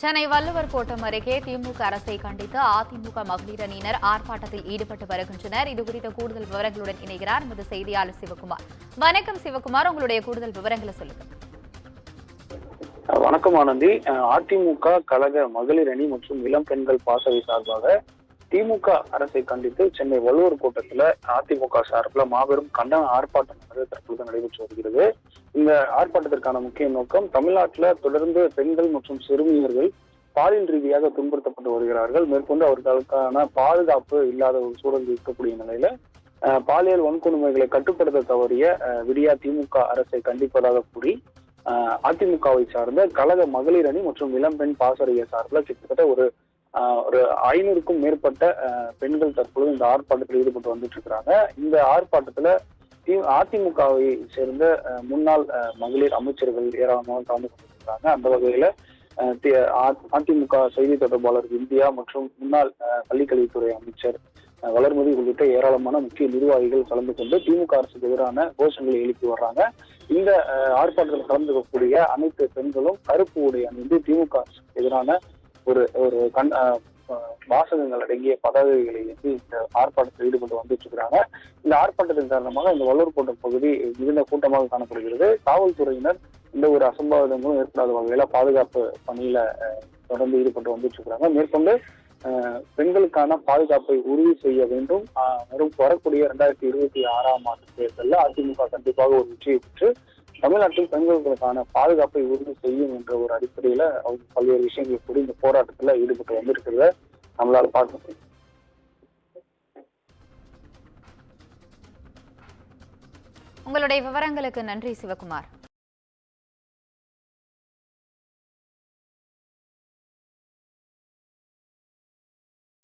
சென்னை வள்ளுவர் கோட்டம் அருகே திமுக அரசை கண்டித்து அதிமுக மகளிர் அணியினர் ஆர்ப்பாட்டத்தில் ஈடுபட்டு வருகின்றனர். இது குறித்த கூடுதல் விவரங்களுடன் இணைகிறார் நமது செய்தியாளர் சிவகுமார். வணக்கம் சிவகுமார். உங்களுடைய கூடுதல் விவரங்களை சொல்லுங்க வணக்கம் ஆனந்தி. அதிமுக கழக மகளிர் அணி மற்றும் இளம் பெண்கள் பாசறை சார்பாக திமுக அரசை கண்டித்து சென்னை வள்ளுவர் கூட்டத்துல அதிமுக சார்பில் மாபெரும் கண்டன ஆர்ப்பாட்டம் வந்து தற்பொழுது நடைபெற்று வருகிறது. இந்த ஆர்ப்பாட்டத்திற்கான முக்கிய நோக்கம் தமிழ்நாட்டில் தொடர்ந்து பெண்கள் மற்றும் சிறுமியர்கள் பாலியல் ரீதியாக துன்புறுத்தப்பட்டு வருகிறார்கள். மேற்கொண்டு அவர்களுக்கான பாதுகாப்பு இல்லாத ஒரு சூழல் இருக்கக்கூடிய நிலையில பாலியல் வன்கொடுமைகளை கட்டுப்படுத்த தவறிய விடியா திமுக அரசை கண்டிப்பதாக கூறி அதிமுகவை சார்ந்த கழக மகளிர் அணி மற்றும் இளம்பெண் பாசறைய சார்பில் கிட்டத்தட்ட ஒரு ஒரு ஐநூறுக்கும் மேற்பட்ட பெண்கள் தற்பொழுது இந்த ஆர்ப்பாட்டத்தில் ஈடுபட்டு வந்துட்டு இருக்கிறாங்க. இந்த ஆர்ப்பாட்டத்துல தி- அதிமுகவை சேர்ந்த முன்னாள் மகளிர் அமைச்சர்கள் ஏராளமாக கலந்து கொண்டிருக்கிறாங்க. அந்த வகையில தி- அதிமுக செய்தி தொடர்பாளர் இந்தியா மற்றும் முன்னாள் பள்ளிக்கல்வித்துறை அமைச்சர் வளர்மதி உள்ளிட்ட ஏராளமான முக்கிய நிர்வாகிகள் கலந்து கொண்டு திமுக அரசுக்கு எதிரான கோஷங்களை எழுப்பி வர்றாங்க. இந்த ஆர்ப்பாட்டத்தில் கலந்து கொள்ளக்கூடிய அனைத்து பெண்களும் கருப்பு உடை அணிந்து திமுக அரசுக்கு எதிரான ஒரு ஒரு கண் வாசகங்கள் அடங்கிய பதாகைகளை வந்து இந்த ஆர்ப்பாட்டத்தில் ஈடுபட்டு வந்துட்டு இருக்கிறாங்க இந்த ஆர்ப்பாட்டத்தின் காரணமாக இந்த வள்ளூர் பகுதி மிகுந்த கூட்டமாக காணப்படுகிறது. காவல்துறையினர் எந்த ஒரு அசம்பாவிதங்களும் ஏற்படாத வகையில பாதுகாப்பு பணியில தொடர்ந்து ஈடுபட்டு வந்துட்டு இருக்கிறாங்க மேற்கொண்டு பெண்களுக்கான பாதுகாப்பை உறுதி செய்ய வேண்டும். வரும் வரக்கூடிய இரண்டாயிரத்தி இருபத்தி ஆறாம் ஆண்டு தேர்தலில் அதிமுக கண்டிப்பாக ஒரு வெற்றியை பெற்று தமிழ்நாட்டில் பெண்களுக்கான பாதுகாப்பை உறுதி செய்யும் என்ற ஒரு அடிப்படையில அவங்க பல்வேறு விஷயங்களை கூறி இந்த போராட்டத்துல ஈடுபட்டு வந்திருக்கிறத நம்மளால பார்க்க முடியும். உங்களுடைய விவரங்களுக்கு நன்றி சிவகுமார்.